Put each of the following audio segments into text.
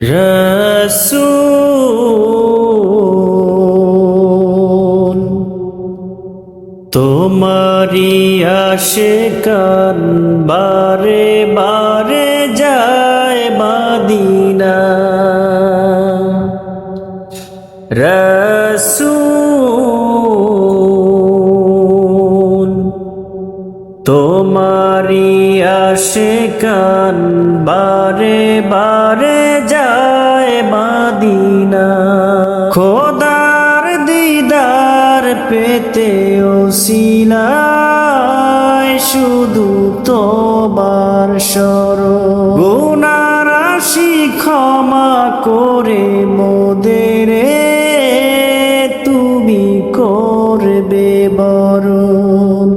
রসুল তোমারি আসে কান বারে বারে যায় মাদিনা। রসুল তোমারি আসে কান বারে বারে যায় মাদিনা। খোদার দিদার পেতে ওসিলায় শুধু তোমার সর গুণারাশি ক্ষমা করে মোদেরে তুমি করবে বরণ।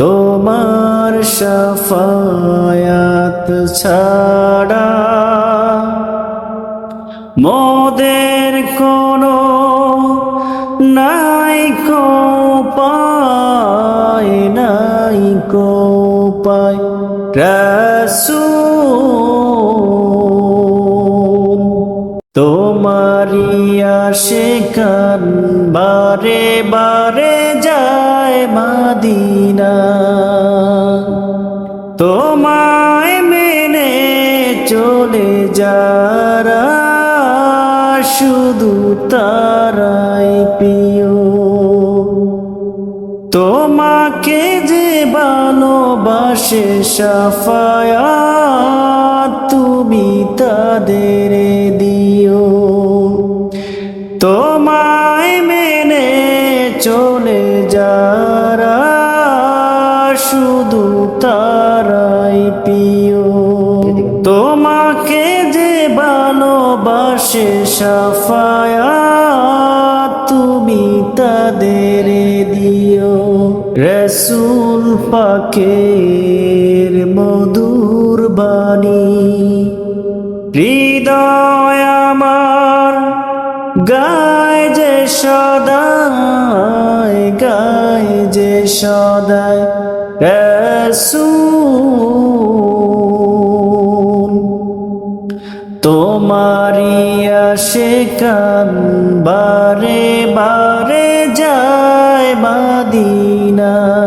তোমার সাফায়াত ছাড়া মোদের কোনো নাই কো পায় নাই কো পায় রসুল তোমারি আসে কান বারে বারে যায় মাদিনা। তোমায় মেনে চলে যারা শুধু তারাই প্রিয়। তোমাকে যে ভালোবাসে সাফায়া তুমি তাদের দিও। তোমায় মেনে চলে যারা শুধু তারাই প্রিয়। তোমাকে যে ভালোবাসে সাফায়া তুমি তাদের দিও। রসুল পাকের মধুর বাণী। হৃদয় আমার গায় যে সদায়, গায় যে সদায়। রসুল তোমারি আসে কান বারে বারে যায় মাদিনা।